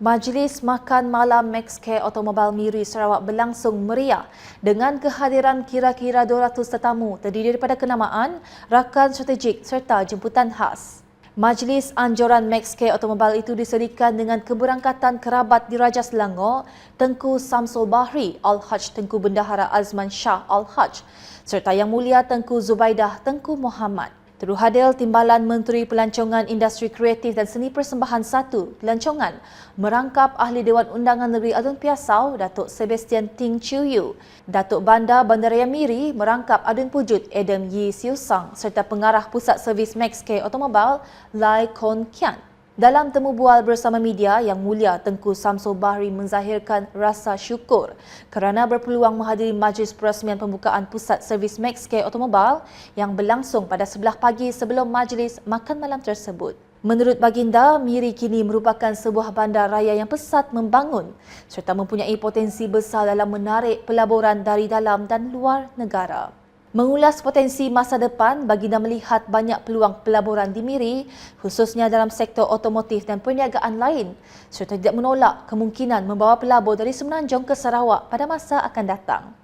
Majlis Makan Malam Maxcare Automobil Miri Sarawak berlangsung meriah dengan kehadiran kira-kira 200 tetamu terdiri daripada kenamaan, rakan strategik serta jemputan khas. Majlis anjuran Maxcare Automobil itu disediakan dengan keberangkatan kerabat Diraja Selangor, Tengku Samsul Bahri, Al-Haj Tengku Bendahara Azman Shah Al-Haj serta Yang Mulia Tengku Zubaidah Tengku Muhammad. Turut hadir Timbalan Menteri Pelancongan Industri Kreatif dan Seni Persembahan 1 Pelancongan merangkap Ahli Dewan Undangan Negeri Adun Piasau Datuk Sebastian Ting Chiu Yu, Datuk Bandar Bandaraya Miri merangkap Adun Pujut Adam Yi Siu Sang serta Pengarah Pusat Servis Maxcare Automobil Lai Kon Kian. Dalam temu bual bersama media, Yang Mulia Tengku Samsul Bahri menzahirkan rasa syukur kerana berpeluang menghadiri majlis perasmian pembukaan Pusat Servis Maxcare Automobil yang berlangsung pada sebelah pagi sebelum majlis makan malam tersebut. Menurut baginda, Miri kini merupakan sebuah bandar raya yang pesat membangun serta mempunyai potensi besar dalam menarik pelaburan dari dalam dan luar negara. Mengulas potensi masa depan, baginda melihat banyak peluang pelaburan di Miri, khususnya dalam sektor otomotif dan perniagaan lain, serta tidak menolak kemungkinan membawa pelabur dari Semenanjung ke Sarawak pada masa akan datang.